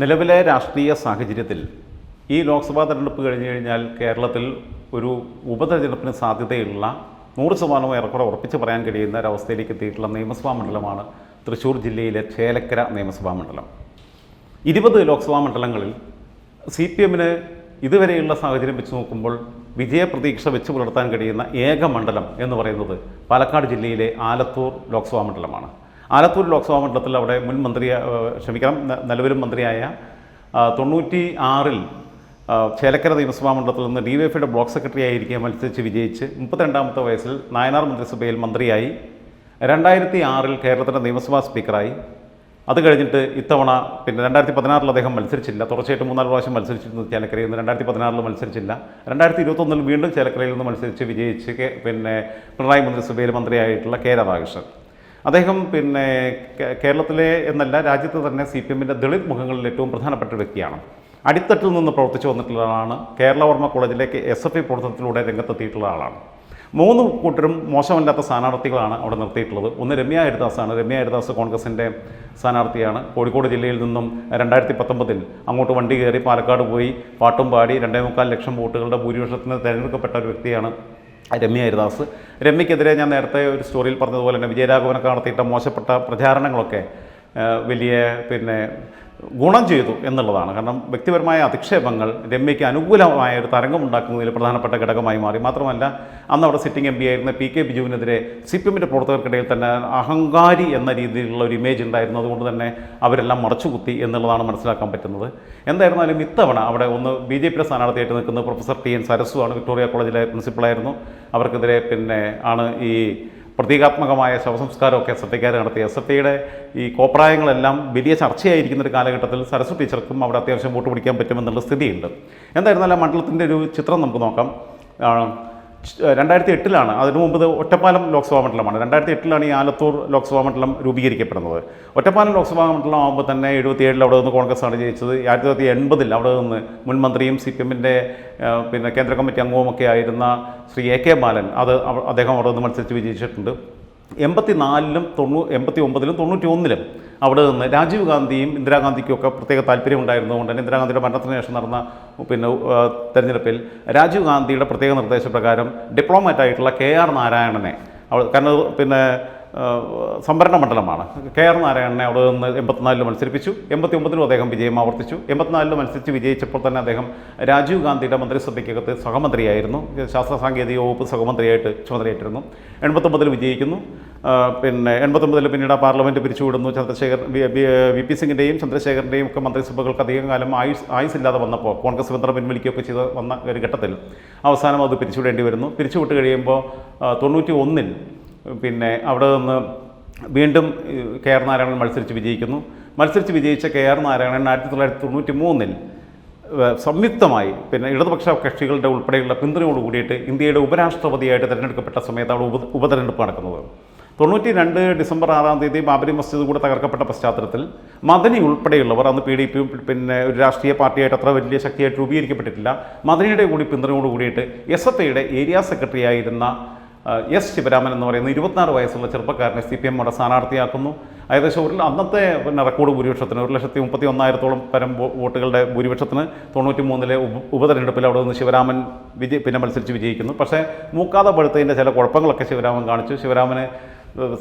നിലവിലെ രാഷ്ട്രീയ സാഹചര്യത്തിൽ ഈ ലോക്സഭാ തെരഞ്ഞെടുപ്പ് കഴിഞ്ഞു കഴിഞ്ഞാൽ കേരളത്തിൽ ഒരു ഉപതെരഞ്ഞെടുപ്പിന് സാധ്യതയുള്ള നൂറ് ശതമാനം ഏറെക്കുറെ ഉറപ്പിച്ച് പറയാൻ കഴിയുന്ന ഒരവസ്ഥയിലേക്ക് എത്തിയിട്ടുള്ള നിയമസഭാ മണ്ഡലമാണ് തൃശ്ശൂർ ജില്ലയിലെ ചേലക്കര നിയമസഭാ മണ്ഡലം. ഇരുപത് ലോക്സഭാ മണ്ഡലങ്ങളിൽ സി പി എമ്മിന് ഇതുവരെയുള്ള സാഹചര്യം വെച്ച് നോക്കുമ്പോൾ വിജയപ്രതീക്ഷ വെച്ച് പുലർത്താൻ കഴിയുന്ന ഏക മണ്ഡലം എന്ന് പറയുന്നത് പാലക്കാട് ജില്ലയിലെ ആലത്തൂർ ലോക്സഭാ മണ്ഡലമാണ്. ആലത്തൂർ ലോക്സഭാ മണ്ഡലത്തിൽ അവിടെ മുൻ മന്ത്രി ക്ഷമിക്കണം നിലവിലും മന്ത്രിയായ തൊണ്ണൂറ്റി ആറിൽ ചേലക്കര നിയമസഭാ മണ്ഡലത്തിൽ നിന്ന് ഡി വൈ എഫിയുടെ ബ്ലോക്ക് സെക്രട്ടറി ആയിരിക്കെ മത്സരിച്ച് വിജയിച്ച് മുപ്പത്തിരണ്ടാമത്തെ വയസ്സിൽ നായനാർ മന്ത്രിസഭയിൽ മന്ത്രിയായി. രണ്ടായിരത്തി ആറിൽ കേരളത്തിന്റെ നിയമസഭാ സ്പീക്കറായി. അത് കഴിഞ്ഞിട്ട് ഇത്തവണ പിന്നെ രണ്ടായിരത്തി പതിനാറിൽ അദ്ദേഹം മത്സരിച്ചില്ല. തുടർച്ചയായിട്ട് മൂന്നാൽ പ്രാവശ്യം മത്സരിച്ചിരുന്നു ചേലക്കരയിൽ നിന്ന്. രണ്ടായിരത്തി പതിനാറിൽ മത്സരിച്ചില്ല. രണ്ടായിരത്തി ഇരുപത്തൊന്നിൽ വീണ്ടും ചേലക്കരയിൽ നിന്ന് മത്സരിച്ച് വിജയിച്ച് പിന്നെ പിണറായി മന്ത്രിസഭയിൽ മന്ത്രിയായിട്ടുള്ള കെ രാധാകൃഷ്ണൻ. അദ്ദേഹം പിന്നെ കേരളത്തിലെ എന്നല്ല രാജ്യത്ത് തന്നെ സി പി എമ്മിന്റെ ദളിത് മുഖങ്ങളിൽ ഏറ്റവും പ്രധാനപ്പെട്ട വ്യക്തിയാണ്. അടിത്തട്ടിൽ നിന്ന് പ്രവർത്തിച്ചു വന്നിട്ടുള്ള ആളാണ്. കേരളവർമ്മ കോളേജിലേക്ക് എസ് എഫ് ഐ പ്രവർത്തനത്തിലൂടെ രംഗത്തെത്തിയിട്ടുള്ള ആളാണ്. മൂന്ന് കൂട്ടരും മോശമല്ലാത്ത സ്ഥാനാർത്ഥികളാണ് അവിടെ നിർത്തിയിട്ടുള്ളത്. ഒന്ന് രമ്യ ഹരിദാസാണ്. രമ്യ ഹരിദാസ് കോൺഗ്രസിന്റെ സ്ഥാനാർത്ഥിയാണ്. കോഴിക്കോട് ജില്ലയിൽ നിന്നും രണ്ടായിരത്തി പത്തൊമ്പതിൽ അങ്ങോട്ട് വണ്ടി കയറി പാലക്കാട് പോയി പാട്ടും പാടി രണ്ടേ മുക്കാൽ ലക്ഷം വോട്ടുകളുടെ ഭൂരിപക്ഷത്തിന് തിരഞ്ഞെടുക്കപ്പെട്ട ഒരു വ്യക്തിയാണ് രമ്യ ഹരിദാസ് രമ്യക്കെതിരെ ഞാൻ നേരത്തെ ഒരു സ്റ്റോറിയിൽ പറഞ്ഞതുപോലെ തന്നെ വിജയരാഘവനൊക്കെ നടത്തിയിട്ട മോശപ്പെട്ട പ്രചാരണങ്ങളൊക്കെ വലിയ പിന്നെ ഗുണം ചെയ്തു എന്നുള്ളതാണ്. കാരണം വ്യക്തിപരമായ അധിക്ഷേപങ്ങൾ രമ്യയ്ക്ക് അനുകൂലമായ ഒരു തരംഗം ഉണ്ടാക്കുന്നതിൽ പ്രധാനപ്പെട്ട ഘടകമായി മാറി. മാത്രമല്ല അന്ന് അവിടെ സിറ്റിംഗ് എം പി ആയിരുന്ന പി കെ ബിജുവിനെതിരെ സി പി എമ്മിന്റെ പ്രവർത്തകർക്കിടയിൽ തന്നെ അഹങ്കാരി എന്ന രീതിയിലുള്ള ഒരു ഇമേജ് ഉണ്ടായിരുന്നു. അതുകൊണ്ട് തന്നെ അവരെല്ലാം മറച്ചുകുത്തി എന്നുള്ളതാണ് മനസ്സിലാക്കാൻ പറ്റുന്നത്. എന്തായിരുന്നാലും ഇത്തവണ അവിടെ ഒന്ന് ബി ജെ പിയുടെ സ്ഥാനാർത്ഥിയായിട്ട് നിൽക്കുന്ന പ്രൊഫസർ ടി എൻ സരസു ആണ്. വിക്ടോറിയ കോളേജിലെ പ്രിൻസിപ്പളായിരുന്നു. അവർക്കെതിരെ പിന്നെ ആണ് ഈ പ്രതീകാത്മകമായ ശവസംസ്കാരമൊക്കെ എസ് എഫ് ഐക്കാർ നടത്തി. എസ് എഫ് ഐയുടെ ഈ കോപ്രായങ്ങളെല്ലാം വലിയ ചർച്ചയായിരിക്കുന്ന ഒരു കാലഘട്ടത്തിൽ സരസ്വ ടീച്ചർക്കും അവിടെ അത്യാവശ്യം വോട്ട് പിടിക്കാൻ പറ്റുമെന്നുള്ള സ്ഥിതിയുണ്ട്. എന്തായിരുന്നാലും മണ്ഡലത്തിന്റെ ഒരു ചിത്രം നമുക്ക് നോക്കാം. രണ്ടായിരത്തി എട്ടിലാണ് അതിനു മുമ്പ് ഒറ്റപ്പാലം ലോക്സഭാ മണ്ഡലമാണ്. രണ്ടായിരത്തി എട്ടിലാണ് ഈ ആലത്തൂർ ലോക്സഭാ മണ്ഡലം രൂപീകരിക്കപ്പെടുന്നത്. ഒറ്റപ്പാലം ലോക്സഭാ മണ്ഡലം ആകുമ്പോൾ തന്നെ എഴുപത്തിയേഴിൽ അവിടെ നിന്ന് കോൺഗ്രസ് ആണ് ജയിച്ചത്. ആയിരത്തി തൊള്ളായിരത്തി എൺപതിൽ അവിടെ നിന്ന് മുൻ മന്ത്രിയും സി പി എമ്മിന്റെ പിന്നെ കേന്ദ്ര കമ്മിറ്റി അംഗവുമൊക്കെ ആയിരുന്ന ശ്രീ എ കെ ബാലൻ അത് അദ്ദേഹം അവിടെ നിന്ന് മത്സരിച്ച് വിജയിച്ചിട്ടുണ്ട്. എൺപത്തി നാലിലും തൊണ്ണൂ എൺപത്തി ഒമ്പതിലും തൊണ്ണൂറ്റി ഒന്നിലും അവിടെ നിന്ന് രാജീവ് ഗാന്ധിയും ഇന്ദിരാഗാന്ധിക്കും ഒക്കെ പ്രത്യേക താല്പര്യമുണ്ടായിരുന്നതുകൊണ്ട് തന്നെ ഇന്ദിരാഗാന്ധിയുടെ മരണത്തിന് ശേഷം നടന്ന പിന്നെ തെരഞ്ഞെടുപ്പിൽ രാജീവ് ഗാന്ധിയുടെ പ്രത്യേക നിർദ്ദേശപ്രകാരം ഡിപ്ലോമാറ്റായിട്ടുള്ള കെ ആർ നാരായണനെ അവൾ കാരണം പിന്നെ സംവരണ മണ്ഡലമാണ്. കെ ആർ നാരായണനെ അവിടെ നിന്ന് എൺപത്തിനാലിൽ മത്സരിപ്പിച്ചു. എൺപത്തി ഒമ്പതിലും അദ്ദേഹം വിജയം ആവർത്തിച്ചു. എൺപത്തിനാലിൽ മത്സരിച്ച് വിജയിച്ചപ്പോൾ തന്നെ അദ്ദേഹം രാജീവ് ഗാന്ധിയുടെ മന്ത്രിസഭയ്ക്കകത്ത് സഹമന്ത്രിയായിരുന്നു. ശാസ്ത്ര സാങ്കേതിക വകുപ്പ് സഹമന്ത്രിയായിട്ട് ചുമതലയേറ്റിരുന്നു. എൺപത്തൊമ്പതിൽ വിജയിക്കുന്നു. പിന്നെ എൺപത്തൊമ്പതിൽ പിന്നീട് പാർലമെന്റ് പിരിച്ചുവിടുന്നു. ചന്ദ്രശേഖർ വി- പി സിംഗിന്റെയും ചന്ദ്രശേഖരന്റെയും ഒക്കെ മന്ത്രിസഭകൾക്ക് അധികം കാലം ആയുസ് ആയുസില്ലാതെ വന്നപ്പോൾ കോൺഗ്രസ് ബന്ധം പിൻവലിക്കുകയൊക്കെ ചെയ്ത് വന്ന ഒരു ഘട്ടത്തിൽ അവസാനം അത് പിരിച്ചുവിടേണ്ടി വരുന്നു. പിരിച്ചുവിട്ട് കഴിയുമ്പോൾ തൊണ്ണൂറ്റി ഒന്നിൽ പിന്നെ അവിടെ നിന്ന് വീണ്ടും കെ ആർ നാരായണൻ മത്സരിച്ച് വിജയിക്കുന്നു. മത്സരിച്ച് വിജയിച്ച കെ ആർ നാരായണൻ ആയിരത്തി തൊള്ളായിരത്തി തൊണ്ണൂറ്റി മൂന്നിൽ സംയുക്തമായി പിന്നെ ഇടതുപക്ഷ കക്ഷികളുടെ ഉൾപ്പെടെയുള്ള പിന്തുണയോട് കൂടിയിട്ട് ഇന്ത്യയുടെ ഉപരാഷ്ട്രപതിയായിട്ട് തിരഞ്ഞെടുക്കപ്പെട്ട സമയത്താണ് ഉപ ഉപതെരഞ്ഞെടുപ്പ് നടക്കുന്നത്. തൊണ്ണൂറ്റി രണ്ട് ഡിസംബർ ആറാം തീയതി ബാബരി മസ്ജിദ് കൂടെ തകർക്കപ്പെട്ട പശ്ചാത്തലത്തിൽ മദനി ഉൾപ്പെടെയുള്ളവർ അന്ന് പി ഡി പി പിന്നെ ഒരു രാഷ്ട്രീയ പാർട്ടിയായിട്ട് അത്ര വലിയ ശക്തിയായിട്ട് രൂപീകരിക്കപ്പെട്ടിട്ടില്ല. മദനിയുടെ കൂടി പിന്തുണയോട് കൂടിയിട്ട് എസ് എഫ് ഐയുടെ ഏരിയ സെക്രട്ടറി ആയിരുന്ന എസ് ശിവരാമൻ എന്ന് പറയുന്ന ഇരുപത്തിനാറ് വയസ്സുള്ള ചെറുപ്പക്കാരനെ സി പി എം അവിടെ സ്ഥാനാർത്ഥിയാക്കുന്നു. ഏകദേശം ഒരു അന്നത്തെ പിന്നെ റെക്കോർഡ് ഭൂരിപക്ഷത്തിന് ഒരു ലക്ഷത്തി മുപ്പത്തി ഒന്നായിരത്തോളം പരം വോട്ടുകളുടെ ഭൂരിപക്ഷത്തിന് തൊണ്ണൂറ്റി മൂന്നിലെ ഉപ ഉപതെരഞ്ഞെടുപ്പിൽ അവിടെ നിന്ന് ശിവരാമൻ വിജയ പിന്നെ മത്സരിച്ച് വിജയിക്കുന്നു. പക്ഷേ മൂക്കാതെ പഴുത്തതിന്റെ ചില കുഴപ്പങ്ങളൊക്കെ ശിവരാമൻ കാണിച്ചു. ശിവരാമന്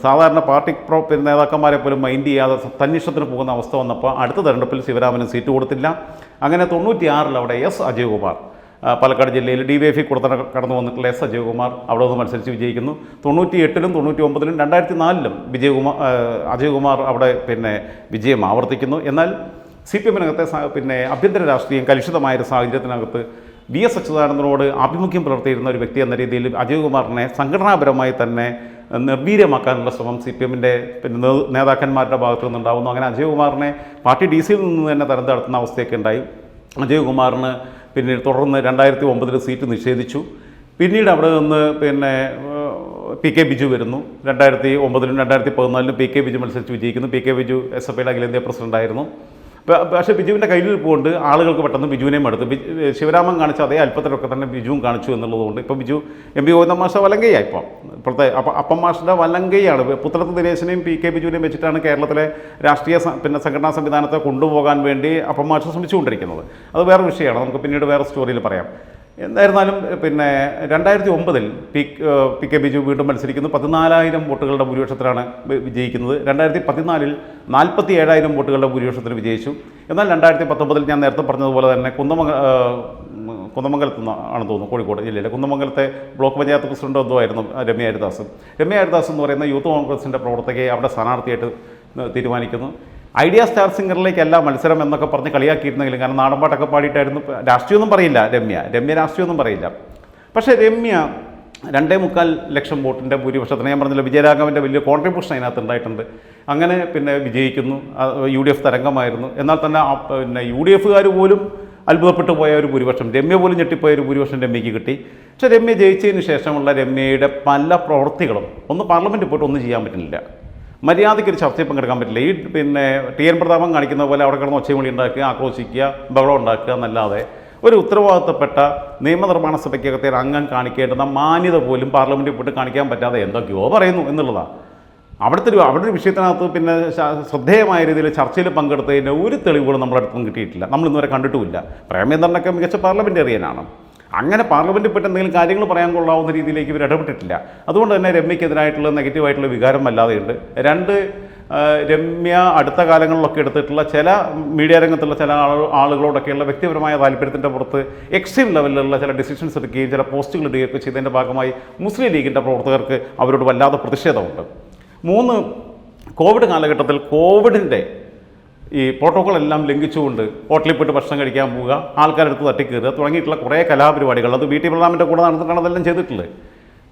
സാധാരണ പാർട്ടി പ്രോ നേതാക്കന്മാരെ പോലും മൈൻഡ് ചെയ്യാതെ തന്നിഷ്ടത്തിന് പോകുന്ന അവസ്ഥ വന്നപ്പോൾ അടുത്ത തെരഞ്ഞെടുപ്പിൽ ശിവരാമന് സീറ്റ് കൊടുത്തില്ല. അങ്ങനെ തൊണ്ണൂറ്റിയാറിൽ അവിടെ എസ് അജയകുമാർ പാലക്കാട് ജില്ലയിൽ ഡി വൈ എഫ് കൊടുത്ത കടന്നു വന്നിട്ടുള്ള എസ് അജയകുമാർ അവിടെ നിന്ന് മത്സരിച്ച് വിജയിക്കുന്നു. തൊണ്ണൂറ്റി എട്ടിലും തൊണ്ണൂറ്റി ഒമ്പതിലും രണ്ടായിരത്തി നാലിലും വിജയകുമാർ അജയകുമാർ അവിടെ പിന്നെ വിജയം ആവർത്തിക്കുന്നു. എന്നാൽ സി പി എമ്മിനകത്തെ പിന്നെ ആഭ്യന്തര രാഷ്ട്രീയം കലുഷിതമായ ഒരു സാഹചര്യത്തിനകത്ത് വി എസ് അച്യുതാനന്ദനോട് ആഭിമുഖ്യം പുലർത്തിയിരുന്ന ഒരു വ്യക്തി എന്ന രീതിയിൽ അജയകുമാറിനെ സംഘടനാപരമായി തന്നെ നിർവീര്യമാക്കാനുള്ള ശ്രമം സി പി എമ്മിന്റെ പിന്നെ നേതാക്കന്മാരുടെ ഭാഗത്തു നിന്നുണ്ടാകുന്നു അങ്ങനെ അജയകുമാറിനെ പാർട്ടി ഡി സിയിൽ നിന്ന് തന്നെ തരം താഴ്ത്തുന്ന അവസ്ഥയൊക്കെ ഉണ്ടായി. അജയകുമാറിന് പിന്നീട് തുടർന്ന് രണ്ടായിരത്തി ഒമ്പതിൽ സീറ്റ് നിഷേധിച്ചു. പിന്നീട് അവിടെ നിന്ന് പിന്നെ പി കെ ബിജു വരുന്നു. രണ്ടായിരത്തി ഒമ്പതിലും രണ്ടായിരത്തി പതിനാലിലും പി കെ ബിജു മത്സരിച്ച് വിജയിക്കുന്നു. P K Biju S F ഐയുടെ അഖിലേന്ത്യാ പ്രസിഡന്റായിരുന്നു പക്ഷേ ബിജുവിന്റെ കയ്യിൽ കൊണ്ട് ആളുകൾക്ക് പെട്ടെന്ന് ബിജുവിനെയും എടുത്ത് ശിവരാമൻ കാണിച്ച അതേ അല്പത്തിലൊക്കെ തന്നെ ബിജുവും കാണിച്ചു എന്നുള്ളതുകൊണ്ട് ഇപ്പോൾ ബിജു എം പി ഗോവിന്ദ മാഷ വലങ്കയാണ് ഇപ്പം. ഇപ്പോഴത്തെ അപ്പം അപ്പം മാഷിന്റെ വലങ്കയാണ് പുത്രത്ത് ദിനേശിനെയും പി കെ ബിജുവിനെയും വെച്ചിട്ടാണ് കേരളത്തിലെ രാഷ്ട്രീയ പിന്നെ സംഘടനാ സംവിധാനത്തെ കൊണ്ടുപോകാൻ വേണ്ടി അപ്പം മാഷ് ശ്രമിച്ചുകൊണ്ടിരിക്കുന്നത്. അത് വേറെ വിഷയമാണ്. നമുക്ക് പിന്നീട് വേറെ സ്റ്റോറിയിൽ പറയാം. എന്തായിരുന്നാലും പിന്നെ രണ്ടായിരത്തി ഒമ്പതിൽ പി പി കെ ബിജു വീണ്ടും മത്സരിക്കുന്നു. പതിനാലായിരം വോട്ടുകളുടെ ഭൂരിപക്ഷത്തിലാണ് വിജയിക്കുന്നത്. രണ്ടായിരത്തി പതിനാലിൽ നാൽപ്പത്തി ഏഴായിരം വോട്ടുകളുടെ ഭൂരിപക്ഷത്തിൽ വിജയിച്ചു. എന്നാൽ രണ്ടായിരത്തി പത്തൊമ്പതിൽ ഞാൻ നേരത്തെ പറഞ്ഞതുപോലെ തന്നെ കുന്നമംഗ കുന്നമംഗലത്ത് ആണെന്ന് തോന്നുന്നു കോഴിക്കോട് ജില്ലയിലെ. കുന്നമംഗലത്തെ ബ്ലോക്ക് പഞ്ചായത്ത് പ്രസിഡന്റ് എന്തോ ആയിരുന്നു രമ്യ ഹരിദാസ്. രമ്യ ഹരിദാസ് എന്ന് പറയുന്ന യൂത്ത് കോൺഗ്രസിന്റെ പ്രവർത്തകയെ അവിടെ സ്ഥാനാർത്ഥിയായിട്ട് തീരുമാനിക്കുന്നു. ഐഡിയ സ്റ്റാർ സിംഗറിലേക്കല്ല മത്സരം എന്നൊക്കെ പറഞ്ഞ് കളിയാക്കിയിരുന്നെങ്കിലും കാരണം നാടൻപാട്ടൊക്കെ പാടിയിട്ടായിരുന്നു. രാഷ്ട്രീയമൊന്നും പറയില്ല രമ്യ. രമ്യ രാഷ്ട്രീയമൊന്നും പറയില്ല. പക്ഷേ രമ്യ രണ്ടേ മുക്കാൽ ലക്ഷം വോട്ടിന്റെ ഭൂരിപക്ഷത്തിന് ഞാൻ പറഞ്ഞില്ല വിജയരാഘവന്റെ വലിയ കോൺട്രിബ്യൂഷൻ അതിനകത്ത് ഉണ്ടായിട്ടുണ്ട്. അങ്ങനെ പിന്നെ വിജയിക്കുന്നു. യു ഡി എഫ് തരംഗമായിരുന്നു. എന്നാൽ തന്നെ പിന്നെ യു ഡി എഫുകാർ പോലും അത്ഭുതപ്പെട്ടു പോയ ഒരു ഭൂരിപക്ഷം. രമ്യ പോലും ഞെട്ടിപ്പോയ ഒരു ഭൂരിപക്ഷം രമ്യയ്ക്ക് കിട്ടി. പക്ഷേ രമ്യ ജയിച്ചതിന് ശേഷമുള്ള രമ്യയുടെ പല പ്രവൃത്തികളും ഒന്ന് പാർലമെന്റിൽ പോയിട്ട് ഒന്നും ചെയ്യാൻ പറ്റുന്നില്ല. മര്യാദയ്ക്ക് ഒരു ചർച്ചയിൽ പങ്കെടുക്കാൻ പറ്റില്ല. ഈ പിന്നെ ടി എൻ പ്രതാപം കാണിക്കുന്ന പോലെ അവിടെ കിടന്ന് ഒച്ചയും വിളി ഉണ്ടാക്കുക ആക്രോശിക്കുക ബഹളം ഉണ്ടാക്കുക എന്നല്ലാതെ ഒരു ഉത്തരവാദിത്തപ്പെട്ട നിയമനിർമ്മാണ സഭയ്ക്കകത്തെ അംഗം കാണിക്കേണ്ടുന്ന മാന്യത പോലും പാർലമെന്റിൽ പോയിട്ട് കാണിക്കാൻ പറ്റാതെ എന്തൊക്കെയോ പറയുന്നു എന്നുള്ളതാണ് അവിടുത്തെ ഒരു അവിടെ ഒരു വിഷയത്തിനകത്ത് പിന്നെ ശ്രദ്ധേയമായ രീതിയിൽ ചർച്ചയിൽ പങ്കെടുത്തതിന്റെ ഒരു തെളിവുകളും നമ്മളടുത്തും കിട്ടിയിട്ടില്ല. നമ്മൾ ഇന്നുവരെ കണ്ടിട്ടുമില്ല. പ്രേമേന്ദ്രനൊക്കെ മികച്ച പാർലമെന്റേറിയനാണ് അങ്ങനെ പാർലമെന്റിൽ പറ്റി എന്തെങ്കിലും കാര്യങ്ങൾ പറയാൻ കൊള്ളാവുന്ന രീതിയിലേക്ക് ഇവർ ഇടപെട്ടിട്ടില്ല. അതുകൊണ്ട് തന്നെ രമ്യക്കെതിരായിട്ടുള്ള നെഗറ്റീവായിട്ടുള്ള വികാരം അല്ലാതെയുണ്ട്. രണ്ട് രമ്യ അടുത്ത കാലങ്ങളിലൊക്കെ എടുത്തിട്ടുള്ള ചില മീഡിയ രംഗത്തുള്ള ചില ആളു- ആളുകളോടൊക്കെയുള്ള വ്യക്തിപരമായ താല്പര്യത്തിന്റെ പുറത്ത് എക്സ്ട്രീം ലെവലിലുള്ള ചില ഡിസിഷൻസ് എടുക്കുകയും ചില പോസ്റ്റുകൾ ഇടുകയൊക്കെ ചെയ്തതിന്റെ ഭാഗമായി മുസ്ലിം ലീഗിന്റെ പ്രവർത്തകർക്ക് അവരോട് വല്ലാതെ പ്രതിഷേധമുണ്ട്. മൂന്ന് കോവിഡ് കാലഘട്ടത്തിൽ കോവിഡിന്റെ ഈ പ്രോട്ടോക്കോൾ എല്ലാം ലംഘിച്ചുകൊണ്ട് ഹോട്ടലിൽ പോയിട്ട് ഭക്ഷണം കഴിക്കാൻ പോവുക ആൾക്കാരെടുത്ത് തട്ടിക്കയറുക തുടങ്ങിയിട്ടുള്ള കുറേ കലാപരിപാടികൾ. അത് വി ടി ബലറാമിന്റെ കൂടെ നടന്നിട്ടാണ് അതെല്ലാം ചെയ്തിട്ടുള്ളത്.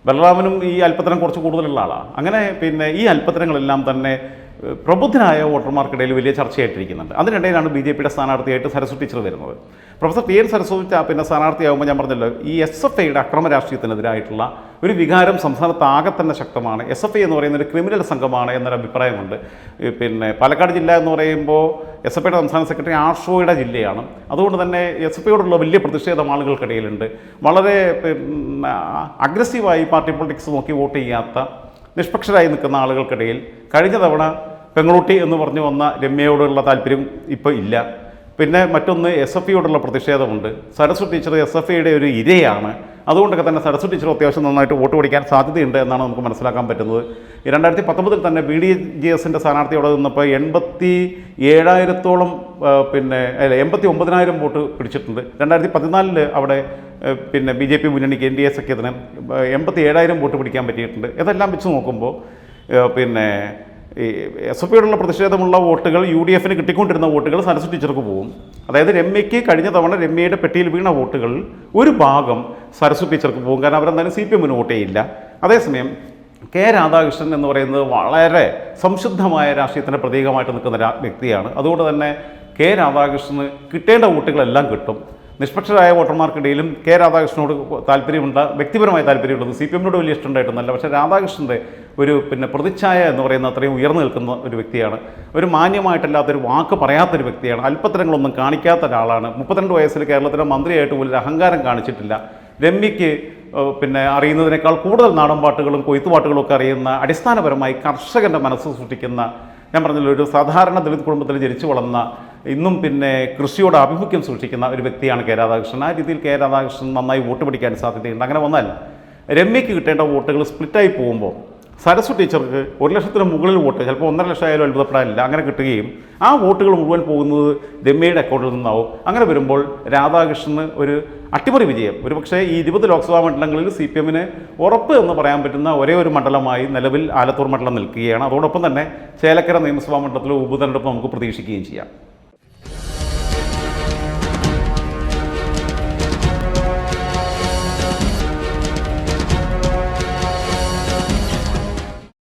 ബലറാമനും ഈ അല്പത്തരം കുറച്ച് കൂടുതലുള്ള ആളാണ് അങ്ങനെ പിന്നെ ഈ അല്പത്തരങ്ങളെല്ലാം തന്നെ പ്രബുദ്ധനായ വോട്ടർമാർക്കിടയിൽ വലിയ ചർച്ചയായിട്ടിരിക്കുന്നുണ്ട്. അതിനിടയിലാണ് ബി ജെ പിയുടെ സ്ഥാനാർത്ഥിയായിട്ട് സരസ്വതി ടീച്ചർ വരുന്നത്. പ്രൊഫസർ ടി എൻ സരസ്വതി പിന്നെ സ്ഥാനാർത്ഥിയാകുമ്പോൾ ഞാൻ പറഞ്ഞല്ലോ ഈ എസ് എഫ് ഐയുടെ അക്രമ രാഷ്ട്രീയത്തിനെതിരായിട്ടുള്ള ഒരു വികാരം സംസ്ഥാനത്താകെ തന്നെ ശക്തമാണ്. എസ് എഫ് ഐ എന്ന് പറയുന്ന ഒരു ക്രിമിനൽ സംഘമാണ് എന്നൊരു അഭിപ്രായമുണ്ട്. പിന്നെ പാലക്കാട് ജില്ല എന്ന് പറയുമ്പോൾ എസ് എഫ് ഐയുടെ സംസ്ഥാന സെക്രട്ടറി ആർഷോയുടെ ജില്ലയാണ്. അതുകൊണ്ട് തന്നെ എസ് എഫ് ഐയോടുള്ള വലിയ പ്രതിഷേധം ആളുകൾക്കിടയിലുണ്ട്. വളരെ പിന്നെ അഗ്രസീവായി പാർട്ടി പൊളിറ്റിക്സ് നോക്കി വോട്ട് ചെയ്യാത്ത നിഷ്പക്ഷരായി നിൽക്കുന്ന ആളുകൾക്കിടയിൽ കഴിഞ്ഞ തവണ പെങ്ങളൂട്ടി എന്ന് പറഞ്ഞു വന്ന രമ്യയോടുള്ള താല്പര്യം ഇപ്പോൾ ഇല്ല. പിന്നെ മറ്റൊന്ന് എസ് എഫ് ഇയോടുള്ള പ്രതിഷേധമുണ്ട്. സരസ്വ ടീച്ചർ എസ് എഫ് ഐയുടെ ഒരു ഇരയാണ്. അതുകൊണ്ടൊക്കെ തന്നെ സരസ്വ ടീച്ചർ അത്യാവശ്യം നന്നായിട്ട് വോട്ട് പിടിക്കാൻ സാധ്യതയുണ്ട് എന്നാണ് നമുക്ക് മനസ്സിലാക്കാൻ പറ്റുന്നത്. രണ്ടായിരത്തി പത്തൊമ്പതിൽ തന്നെ ബി ഡി ജി എസിന്റെ സ്ഥാനാർത്ഥി അവിടെ നിന്നപ്പോൾ എൺപത്തി ഏഴായിരത്തോളം പിന്നെ അല്ല എൺപത്തി ഒമ്പതിനായിരം വോട്ട് പിടിച്ചിട്ടുണ്ട്. രണ്ടായിരത്തി പതിനാലിൽ അവിടെ പിന്നെ ബി ജെ പി മുന്നണിക്ക് എൻ ഡി എ സഖ്യത്തിന് എൺപത്തി ഏഴായിരം വോട്ട് പിടിക്കാൻ പറ്റിയിട്ടുണ്ട്. ഇതെല്ലാം വെച്ച് നോക്കുമ്പോൾ പിന്നെ എസ് എഫ് ഐയോടുള്ള പ്രതിഷേധമുള്ള വോട്ടുകൾ യു ഡി എഫിന് കിട്ടിക്കൊണ്ടിരുന്ന വോട്ടുകൾ സരസ്വതി ടീച്ചർക്ക് പോകും അതായത് രമ്യയ്ക്ക് കഴിഞ്ഞ തവണ രമ്യയുടെ പെട്ടിയിൽ വീണ വോട്ടുകൾ ഒരു ഭാഗം സരസ്വതി ടീച്ചർക്ക് പോകും കാരണം അവരെന്തായാലും സി പി എമ്മിന് വോട്ട് ചെയ്യില്ല. അതേസമയം കെ രാധാകൃഷ്ണൻ എന്ന് പറയുന്നത് വളരെ സംശുദ്ധമായ രാഷ്ട്രീയത്തിന്റെ പ്രതീകമായിട്ട് നിൽക്കുന്ന വ്യക്തിയാണ്. അതുകൊണ്ട് തന്നെ കെ രാധാകൃഷ്ണന് കിട്ടേണ്ട വോട്ടുകളെല്ലാം കിട്ടും. നിഷ്പക്ഷരായ വോട്ടർമാർക്കിടയിലും കെ രാധാകൃഷ്ണനോട് താല്പര്യമുണ്ട് വ്യക്തിപരമായ താല്പര്യമുള്ളത് സി പി എമ്മിനോട് വലിയ ഇഷ്ടമുണ്ടായിട്ടൊന്നല്ല പക്ഷേ രാധാകൃഷ്ണന്റെ ഒരു പിന്നെ പ്രതിച്ഛായ എന്ന് പറയുന്ന അത്രയും ഉയർന്നു നിൽക്കുന്ന ഒരു വ്യക്തിയാണ്. ഒരു മാന്യമായിട്ടല്ലാത്തൊരു വാക്ക് പറയാത്തൊരു വ്യക്തിയാണ്. അല്പത്തരങ്ങളൊന്നും കാണിക്കാത്ത ഒരാളാണ്. മുപ്പത്തിരണ്ട് വയസ്സിൽ കേരളത്തിലെ മന്ത്രിയായിട്ട് പോലും അഹങ്കാരം കാണിച്ചിട്ടില്ല. രമ്യയ്ക്ക് പിന്നെ അറിയുന്നതിനേക്കാൾ കൂടുതൽ നാടൻ പാട്ടുകളും കൊയ്ത്തുപാട്ടുകളും ഒക്കെ അറിയുന്ന അടിസ്ഥാനപരമായി കർഷകന്റെ മനസ്സ് സൃഷ്ടിക്കുന്ന ഞാൻ പറഞ്ഞല്ലോ ഒരു സാധാരണ ദളിത് കുടുംബത്തിൽ ജനിച്ചു വളർന്ന ഇന്നും പിന്നെ കൃഷിയോട് ആഭിമുഖ്യം സൂക്ഷിക്കുന്ന ഒരു വ്യക്തിയാണ് കെ രാധാകൃഷ്ണൻ. ആ രീതിയിൽ കെ രാധാകൃഷ്ണൻ നന്നായി വോട്ട് പിടിക്കാൻ സാധ്യതയുണ്ട്. അങ്ങനെ വന്നാൽ രമ്യയ്ക്ക് കിട്ടേണ്ട വോട്ടുകൾ സ്പ്ലിറ്റായി പോകുമ്പോൾ സരസ്വ ടീച്ചർക്ക് ഒരു ലക്ഷത്തിന് മുകളിൽ വോട്ട് ചിലപ്പോൾ ഒന്നര ലക്ഷം ആയാലും അത്ഭുതപ്പെടാനില്ല അങ്ങനെ കിട്ടുകയും ആ വോട്ടുകൾ മുഴുവൻ പോകുന്നത് രമ്യയുടെ അക്കൗണ്ടിൽ നിന്നാവും. അങ്ങനെ വരുമ്പോൾ രാധാകൃഷ്ണന് ഒരു അട്ടിമറി വിജയം. ഒരുപക്ഷെ ഈ ഇരുപത് ലോക്സഭാ മണ്ഡലങ്ങളിൽ സി പി എമ്മിന് ഉറപ്പ് എന്ന് പറയാൻ പറ്റുന്ന ഒരേ ഒരു മണ്ഡലമായി നിലവിൽ ആലത്തൂർ മണ്ഡലം നിൽക്കുകയാണ്. അതോടൊപ്പം തന്നെ ചേലക്കര നിയമസഭാ മണ്ഡലത്തിലെ ഉപതെരഞ്ഞെടുപ്പ് നമുക്ക് പ്രതീക്ഷിക്കുകയും ചെയ്യാം.